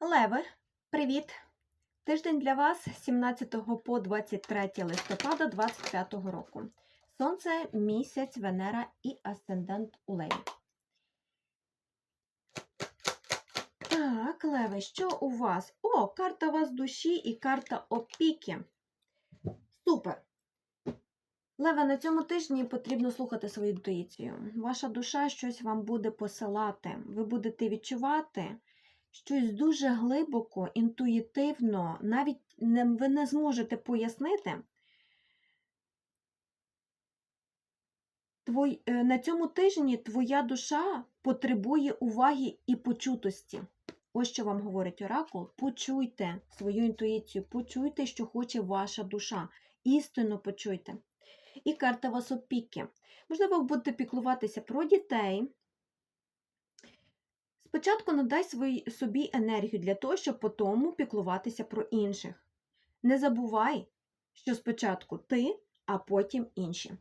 Леви, привіт! Тиждень для вас 17 по 23 листопада 25 року. Сонце, місяць, Венера і асцендент у Леві. Так, Леви, що у вас? О, карта вас душі і карта опіки. Супер! Леве, на цьому тижні потрібно слухати свою інтуїцію. Ваша душа щось вам буде посилати. Ви будете відчувати щось дуже глибоко, інтуїтивно, навіть ви не зможете пояснити. Твой, е, на цьому тижні твоя душа потребує уваги і почутості. Ось що вам говорить оракул. Почуйте свою інтуїцію, почуйте, що хоче ваша душа. Істинно почуйте. І карта вас опіки. Можливо, ви будете піклуватися про дітей. Спочатку надай свої, собі енергію для того, щоб потім піклуватися про інших. Не забувай, що спочатку ти, а потім інші.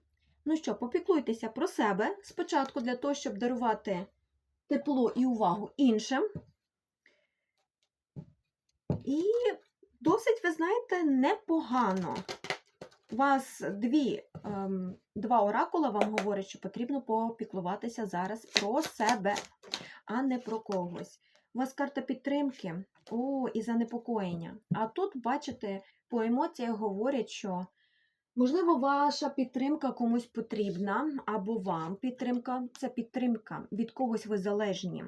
Ну що, попіклуйтеся про себе спочатку для того, щоб дарувати тепло і увагу іншим. І досить, ви знаєте, непогано. У вас дві, ем, два оракула вам говорять, що потрібно попіклуватися зараз про себе, а не про когось. У вас карта підтримки, о, і занепокоєння. А тут, бачите, по емоціях говорять, що можливо ваша підтримка комусь потрібна, або вам підтримка це підтримка, від когось ви залежні.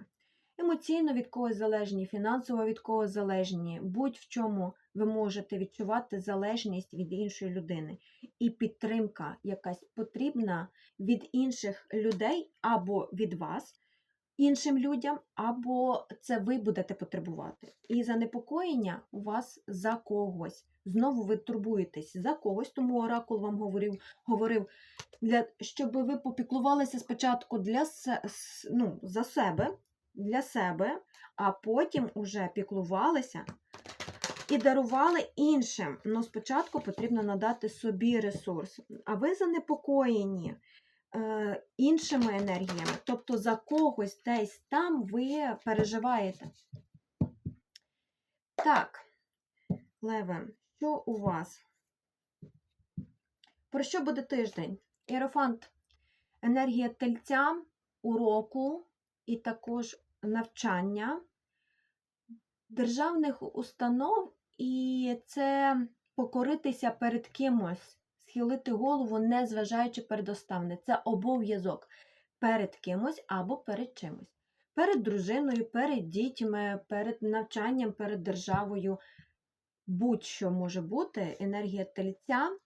Емоційно від когось залежні, фінансово від когось залежні, будь-в чому ви можете відчувати залежність від іншої людини. І підтримка якась потрібна від інших людей або від вас, іншим людям, або це ви будете потребувати. І занепокоєння у вас за когось. Знову ви турбуєтесь за когось, тому оракул вам говорив, говорив для, щоб ви попіклувалися спочатку для, ну, за себе, для себе, а потім уже піклувалися і дарували іншим. Ну, спочатку потрібно надати собі ресурс. А ви занепокоєні е, іншими енергіями, тобто за когось десь там ви переживаєте. Так, Леве, що у вас? Про що буде тиждень? Іерофант, енергія тельця, уроку і також навчання державних установ, і це покоритися перед кимось, схилити голову, не зважаючи передоставне. Це обов'язок перед кимось або перед чимось. Перед дружиною, перед дітьми, перед навчанням, перед державою. Будь-що може бути енергія тельця.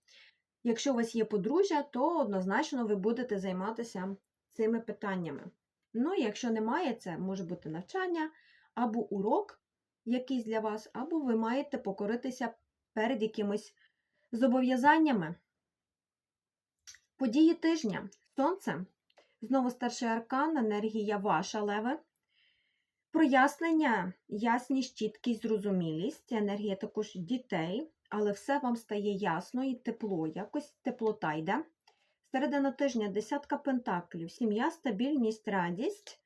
Якщо у вас є подружжя, то однозначно ви будете займатися цими питаннями. Ну, якщо немає, це може бути навчання або урок якийсь для вас, або ви маєте покоритися перед якимись зобов'язаннями. Події тижня. Сонце. Знову старший аркан, енергія ваша леве. Прояснення, ясність, чіткість, зрозумілість, енергія також дітей, але все вам стає ясно і тепло, якось теплота йде. Середина тижня десятка пентаклів, сім'я, стабільність, радість.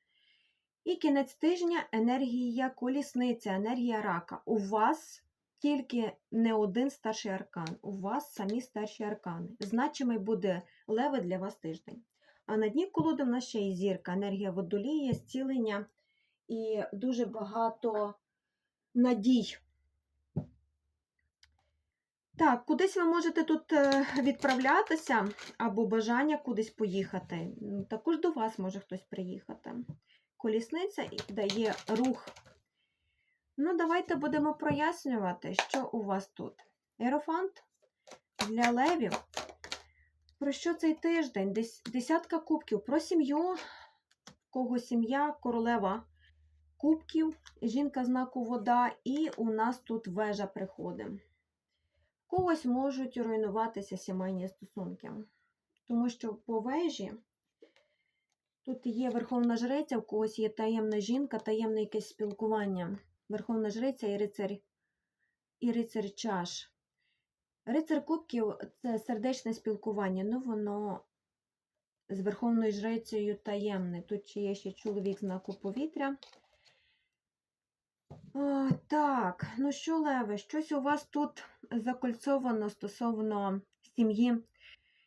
І кінець тижня енергія колісниця, енергія рака. У вас тільки не один старший аркан, у вас самі старші аркани. Значимий буде леве для вас тиждень. А на дні колоди в нас ще і зірка, енергія водолія, зцілення і дуже багато надій. Так, кудись ви можете тут е, відправлятися або бажання кудись поїхати. Також до вас може хтось приїхати. Колісниця дає рух. Ну, давайте будемо прояснювати, що у вас тут. Ерофант для левів. Про що цей тиждень? Десятка кубків. Про сім'ю, кого сім'я, королева кубків, жінка знаку вода, і у нас тут вежа приходить. Когось можуть руйнуватися сімейні стосунки. Тому що по вежі тут є верховна жриця, в когось є таємна жінка, таємне якесь спілкування. Верховна жриця і рицар, і рицар чаш. Рицар кубків це сердечне спілкування, ну воно з верховною жрицею таємне. Тут є ще чоловік знаку повітря. О, так, ну що, Леве, щось у вас тут закольцовано стосовно сім'ї.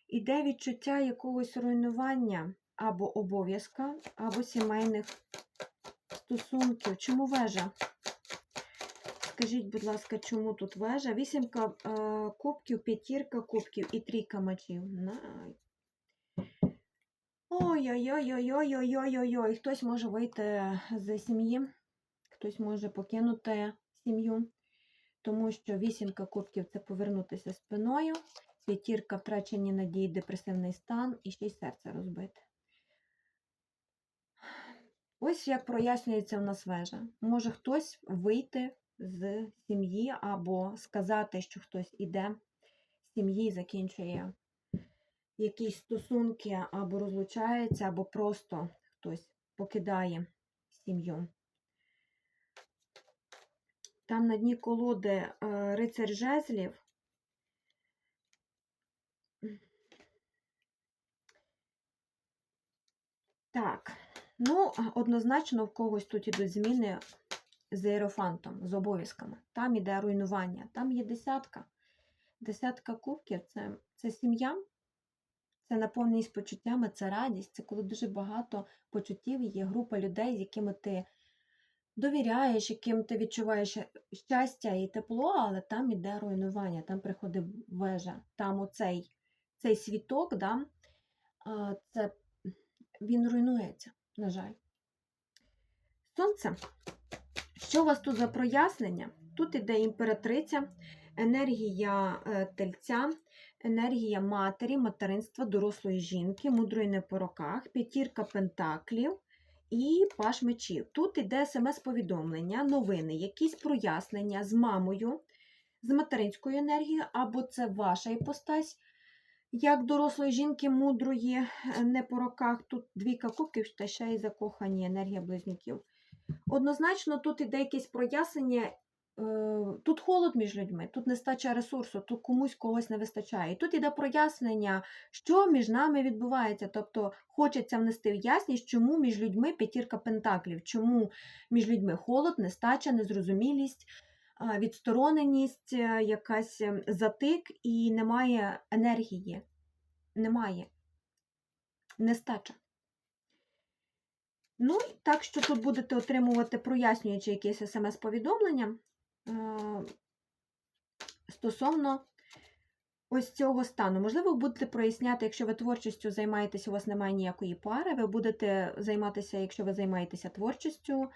Іде відчуття якогось руйнування або обов'язка, або сімейних стосунків. Чому вежа? Скажіть, будь ласка, чому тут вежа? Вісімка е, кубків, п'ятірка кубків і трійка мечів. Най. Ой-ой-ой-ой-ой-ой-ой-ой. Хтось може вийти з сім'ї, хтось може покинути сім'ю, тому що вісімка кубків це повернутися спиною, п'ятірка втрачені надії, депресивний стан і ще й серце розбите. Ось як прояснюється в нас вежа. Може хтось вийти з сім'ї або сказати, що хтось іде з сім'ї закінчує якісь стосунки, або розлучається, або просто хтось покидає сім'ю. Там на дні колоди е, рицар жезлів. Так, ну, однозначно в когось тут ідуть зміни з іерофантом, з обов'язками. Там іде руйнування, там є десятка. Десятка кубків це, це сім'я, це наповненість почуттями, це радість, це коли дуже багато почуттів є група людей, з якими ти довіряєш, яким ти відчуваєш щастя і тепло, але там іде руйнування, там приходить вежа, там оцей цей світок, да, це, він руйнується, на жаль. Сонце. Що у вас тут за прояснення? Тут іде імператриця, енергія е, тельця, енергія матері, материнства, дорослої жінки, мудрої не по роках, п'ятірка пентаклів і паш мечів. Тут іде смс-повідомлення, новини, якісь прояснення з мамою, з материнською енергією, або це ваша іпостась, як дорослої жінки, мудрої, е, не по роках. Тут двійка кубків та ще й закохані енергія близнюків. Однозначно, тут іде якесь прояснення. Е, Тут холод між людьми, тут нестача ресурсу, тут комусь когось не вистачає. І тут іде прояснення, що між нами відбувається. Тобто хочеться внести в ясність, чому між людьми п'ятірка пентаклів, чому між людьми холод, нестача, незрозумілість, відстороненість, е, якась е, затик і немає енергії. Немає. Нестача. Ну, так що тут будете отримувати прояснюючи якесь смс-повідомлення стосовно ось цього стану. Можливо, ви будете проясняти, якщо ви творчістю займаєтеся, у вас немає ніякої пари, ви будете займатися, якщо ви займаєтеся творчістю,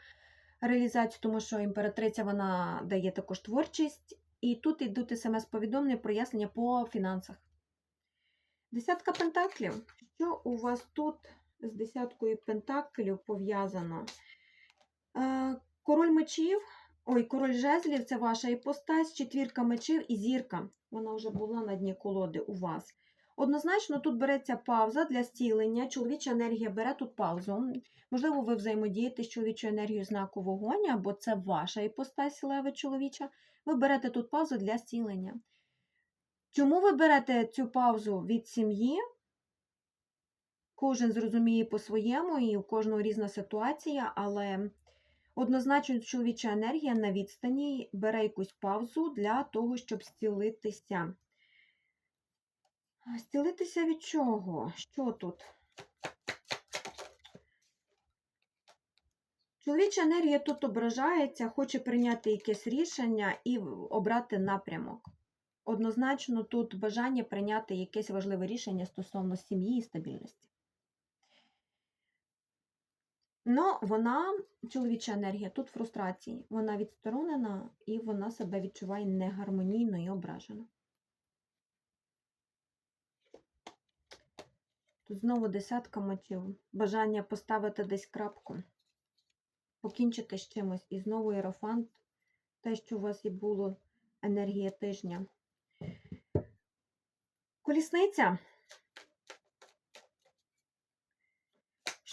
реалізацію, тому що імператриця вона дає також творчість. І тут йдуть смс-повідомлення, прояснення по фінансах. Десятка пентаклів. Що у вас тут з десяткою пентаклів пов'язано? Е, Король мечів, ой, король жезлів це ваша іпостась, четвірка мечів і зірка. Вона вже була на дні колоди у вас. Однозначно, тут береться пауза для зцілення. Чоловіча енергія бере тут паузу. Можливо, ви взаємодієте з чоловічою енергією знаку вогонь, або це ваша іпостась лева чоловіча. Ви берете тут паузу для зцілення. Чому ви берете цю паузу від сім'ї? Кожен зрозуміє по-своєму, і у кожного різна ситуація, але однозначно чоловіча енергія на відстані бере якусь паузу для того, щоб зцілитися. Зцілитися від чого? Що тут? Чоловіча енергія тут ображається, хоче прийняти якесь рішення і обрати напрямок. Однозначно, тут бажання прийняти якесь важливе рішення стосовно сім'ї і стабільності. Ну, вона, чоловіча енергія, тут фрустрації. Вона відсторонена і вона себе відчуває негармонійно і ображено. Тут знову десятка мочів. Бажання поставити десь крапку, покінчити з чимось. І знову іерофант, те, що у вас і було енергія тижня. Колісниця.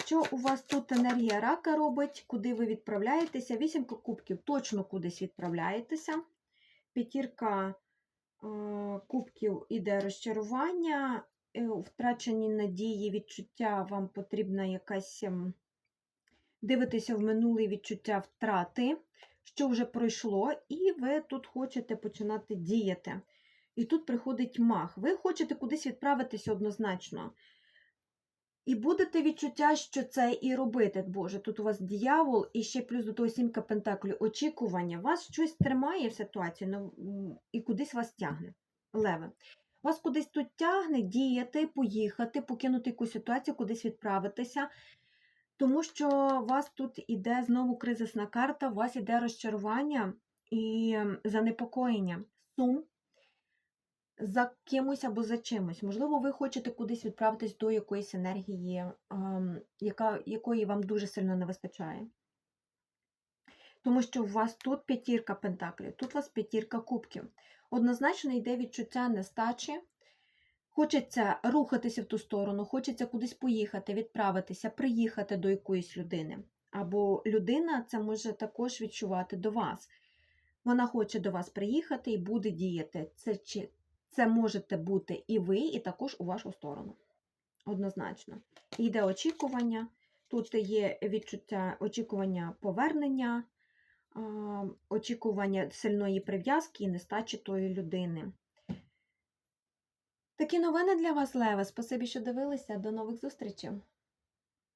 Що у вас тут енергія рака робить? Куди ви відправляєтеся? Вісімка кубків точно кудись відправляєтеся. П'ятірка е, кубків іде розчарування, е, втрачені надії, відчуття, вам потрібна якась ем, дивитися в минуле відчуття втрати. що вже пройшло, і ви тут хочете починати діяти. І тут приходить мах. Ви хочете кудись відправитися однозначно. І будете відчуття, що це і робити. Боже, тут у вас дьявол і ще плюс до того сімка пентаклів, очікування. Вас щось тримає в ситуації ну, і кудись вас тягне. Леве. Вас кудись тут тягне діяти, поїхати, покинути якусь ситуацію, кудись відправитися. Тому що у вас тут іде знову кризисна карта, у вас іде розчарування і ем, занепокоєння, сум за кимось або за чимось. Можливо, ви хочете кудись відправитись до якоїсь енергії, ем, яка, якої вам дуже сильно не вистачає. Тому що у вас тут п'ятірка пентаклів, тут у вас п'ятірка кубків. Однозначно йде відчуття нестачі. Хочеться рухатися в ту сторону, хочеться кудись поїхати, відправитися, приїхати до якоїсь людини. Або людина це може також відчувати до вас. Вона хоче до вас приїхати і буде діяти. Це, чи, це можете бути і ви, і також у вашу сторону. Однозначно. Йде очікування. Тут є відчуття очікування повернення, очікування сильної прив'язки і нестачі тої людини. Такі новини для вас, Леве. Спасибі, що дивилися. До нових зустрічей!